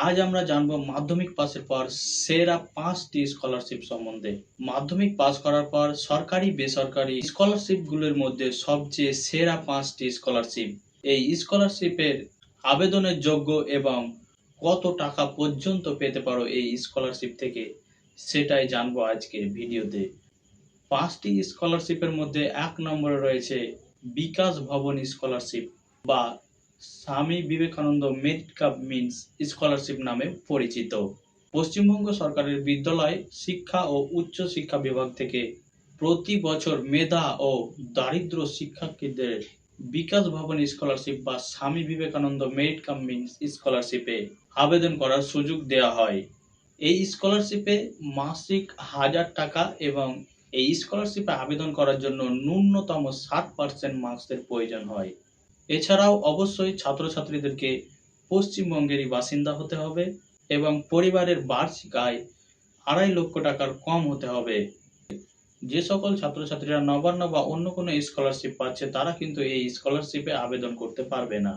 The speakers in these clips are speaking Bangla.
আজ আমরা জানব মাধ্যমিক পাসের পর সেরা পাঁচটি স্কলারশিপ সম্বন্ধে। মাধ্যমিক পাস করার পর সরকারি, বেসরকারি স্কলারশিপগুলোর মধ্যে সবচেয়ে সেরা পাঁচটি স্কলারশিপ এই স্কলারশিপের আবেদনের যোগ্য এবং কত টাকা পর্যন্ত পেতে পারো এই স্কলারশিপ থেকে সেটাই জানব আজকের ভিডিওতে। পাঁচটি স্কলারশিপের মধ্যে এক নম্বরে রয়েছে বিকাশ ভবন স্কলারশিপ বা Swami Vivekananda merit cum means scholarship নামে পরিচিত। পশ্চিমবঙ্গ সরকারের বিদ্যালয়, শিক্ষা ও উচ্চ শিক্ষা বিভাগ থেকে প্রতি বছর মেধা ও দারিদ্র শিক্ষার্থীদের বিকাশ ভবন স্কলারশিপ বা Swami Vivekananda merit cum means স্কলারশিপে আবেদন করার সুযোগ দেওয়া হয়। এই স্কলারশিপে মাসিক হাজার টাকা এবং এই স্কলারশিপে আবেদন করার জন্য ন্যূনতম ষাট পার্সেন্ট মার্কসের প্রয়োজন হয়। এছাড়াও অবশ্যই ছাত্রছাত্রীদেরকে পশ্চিমবঙ্গেরই বাসিন্দা হতে হবে এবং পরিবারের বার্ষিক আয় আড়াই লক্ষ টাকার কম হতে হবে। যে সকল ছাত্রছাত্রীরা নবান্ন বা অন্য কোনো স্কলারশিপ পাচ্ছে, তারা কিন্তু এই স্কলারশিপে আবেদন করতে পারবে না।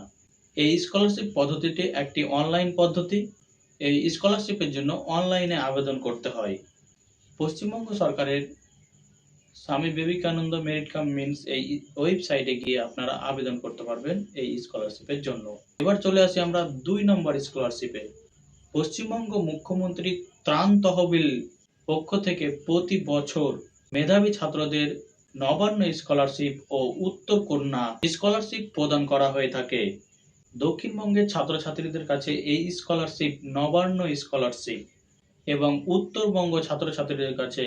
এই স্কলারশিপ পদ্ধতিটি একটি অনলাইন পদ্ধতি। এই স্কলারশিপের জন্য অনলাইনে আবেদন করতে হয়। পশ্চিমবঙ্গ সরকারের স্বামী বিবেকানন্দ মেরিট কাম মিন্স এই ওয়েবসাইটে গিয়ে আপনারা আবেদন করতে পারবেন এই স্কলারশিপের জন্য। এবার চলে আসি আমরা দুই নম্বর স্কলারশিপে পশ্চিমবঙ্গ মুখ্যমন্ত্রী ত্রাণ তহবিল পক্ষ থেকে প্রতি বছর মেধাবী ছাত্রদের নবান্ন স্কলারশিপ ও উত্তর কন্যা স্কলারশিপ প্রদান করা হয়ে থাকে। দক্ষিণবঙ্গের ছাত্রছাত্রীদের কাছে এই স্কলারশিপ নবান্ন স্কলারশিপ এবং উত্তরবঙ্গ ছাত্রছাত্রীদের কাছে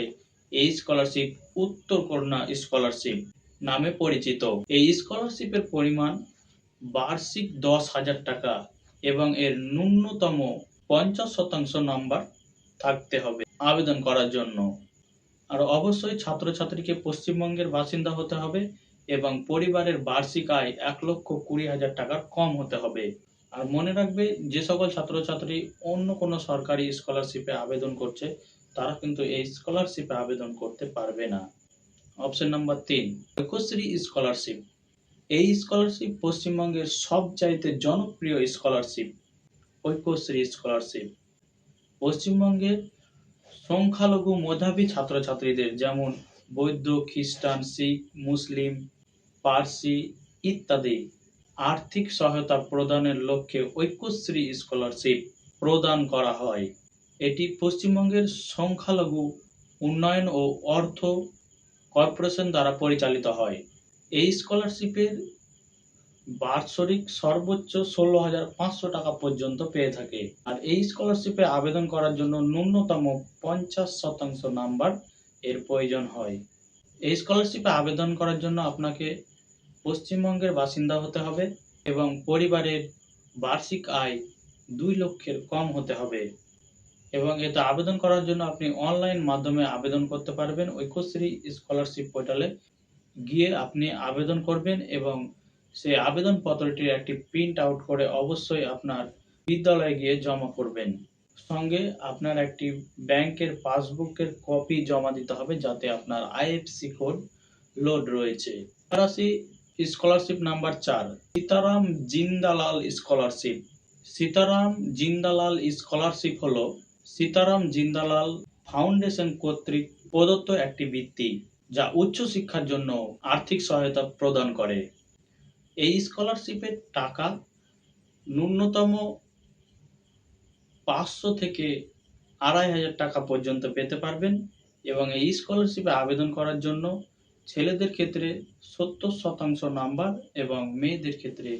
এই স্কলারশিপ উত্তর কন্যা স্কলারশিপ নামে পরিচিত। এই স্কলারশিপের পরিমাণ বার্ষিক দশ হাজার টাকা এবং এর ন্যূনতম পঞ্চাশ শতাংশ নাম্বার থাকতে হবে আবেদন করার জন্য। আর অবশ্যই ছাত্রছাত্রীকে পশ্চিমবঙ্গের বাসিন্দা হতে হবে এবং পরিবারের বার্ষিক আয় এক লক্ষ কুড়ি হাজার টাকার কম হতে হবে। আর মনে রাখবে, যে সকল ছাত্রছাত্রী অন্য কোনো সরকারি স্কলারশিপে আবেদন করছে তারা কিন্তু এই স্কলারশিপে আবেদন করতে পারবে না। অপশন নাম্বার তিন ঐক্যশ্রী স্কলারশিপ এই স্কলারশিপ পশ্চিমবঙ্গের সবচাইতে জনপ্রিয় স্কলারশিপ ঐক্যশ্রী স্কলারশিপ পশ্চিমবঙ্গের সংখ্যালঘু মেধাবী ছাত্রছাত্রীদের যেমন বৌদ্ধ, খ্রিস্টান, শিখ, মুসলিম, পার্সি ইত্যাদি আর্থিক সহায়তা প্রদানের লক্ষ্যে ঐক্যশ্রী স্কলারশিপ প্রদান করা হয়। এটি পশ্চিমবঙ্গের সংখ্যালঘু উন্নয়ন ও অর্থ কর্পোরেশন দ্বারা পরিচালিত হয়। এই স্কলারশিপের বাৎসরিক সর্বোচ্চ ষোলো হাজার পাঁচশো টাকা পর্যন্ত পেয়ে থাকে। আর এই স্কলারশিপে আবেদন করার জন্য ন্যূনতম পঞ্চাশ শতাংশ নাম্বার এর প্রয়োজন হয়। এই স্কলারশিপে আবেদন করার জন্য আপনাকে পশ্চিমবঙ্গের বাসিন্দা হতে হবে এবং পরিবারের বার্ষিক আয় দুই লক্ষের কম হতে হবে। এবং এতে আবেদন করার জন্য আপনি অনলাইন মাধ্যমে আবেদন করতে পারবেন। ঐক্যশ্রী স্কলারশিপ পোর্টালে গিয়ে আপনি আবেদন করবেন এবং সেই আবেদন পত্রটির একটি প্রিন্ট আউট করে অবশ্যই আপনার বিদ্যালয়ে গিয়ে জমা করবেন। সঙ্গে আপনার একটি ব্যাংকের পাসবুকের কপি জমা দিতে হবে যাতে আপনার আইএফসি কোড লোড রয়েছে। আসি স্কলারশিপ নাম্বার চার, সীতারাম জিন্দালাল স্কলারশিপ সীতারাম জিন্দালাল স্কলারশিপ হলো সীতারাম জিন্দালাল ফাউন্ডেশন কর্তৃক প্রদত্ত একটি বৃত্তি যা উচ্চ শিক্ষার জন্য আর্থিক সহায়তা প্রদান করে। এই স্কলারশিপের টাকা ন্যূনতম পাঁচশো থেকে আড়াই হাজার টাকা পর্যন্ত পেতে পারবেন এবং এই স্কলারশিপে আবেদন করার জন্য ছেলেদের ক্ষেত্রে সত্তর শতাংশ নাম্বার এবং মেয়েদের ক্ষেত্রে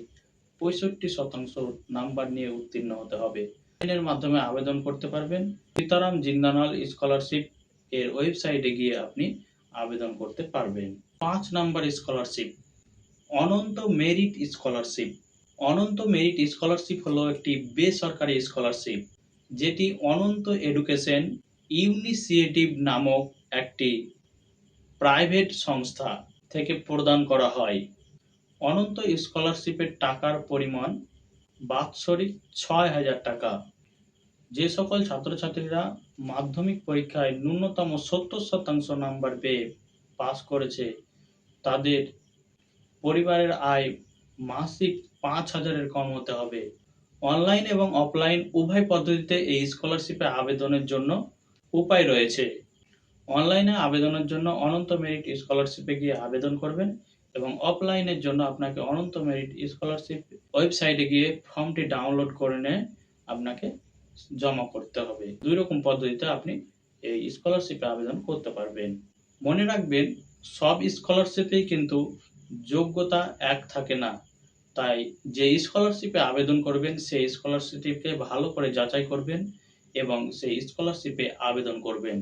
পঁয়ষট্টি শতাংশ নাম্বার নিয়ে উত্তীর্ণ হতে হবে। এর মাধ্যমে আবেদন করতে পারবেন। সীতারাম জিন্দানাল স্কলারশিপ এর ওয়েবসাইটে গিয়ে আপনি আবেদন করতে পারবেন। পাঁচ number scholarship, Ananta merit scholarship. Ananta merit scholarship হলো একটি বেসরকারি স্কলারশিপ, যেটি অনন্ত এডুকেশন ইউনিসিয়েটিভ নামক একটি প্রাইভেট সংস্থা থেকে প্রদান করা হয়। অনন্ত স্কলারশিপের টাকার পরিমাণ বাৎসরিক ছয় হাজার টাকা। যে সকল ছাত্রছাত্রীরা মাধ্যমিক পরীক্ষায় ন্যূনতম সত্তর শতাংশ নাম্বার পেয়ে পাস করেছে, তাদের পরিবারের আয় মাসিক পাঁচ হাজারের কম হতে হবে। অনলাইন এবং অফলাইন উভয় পদ্ধতিতে এই স্কলারশিপে আবেদনের জন্য উপায় রয়েছে। অনলাইনে আবেদনের জন্য অনন্ত মেরিট স্কলারশিপে গিয়ে আবেদন করবেন এবং অফলাইনের জন্য আপনাকে অনন্ত মেরিট স্কলারশিপ ওয়েবসাইটে গিয়ে ফর্মটি ডাউনলোড করে নিয়ে আপনাকে জমা করতে হবে। দুই রকম পদ্ধতিতে আপনি এই স্কলারশিপে আবেদন করতে পারবেন। মনে রাখবেন, সব স্কলারশিপেই কিন্তু যোগ্যতা এক থাকে না। তাই যে স্কলারশিপে আবেদন করবেন, সেই স্কলারশিপকে ভালো করে যাচাই করবেন এবং সেই স্কলারশিপে আবেদন করবেন।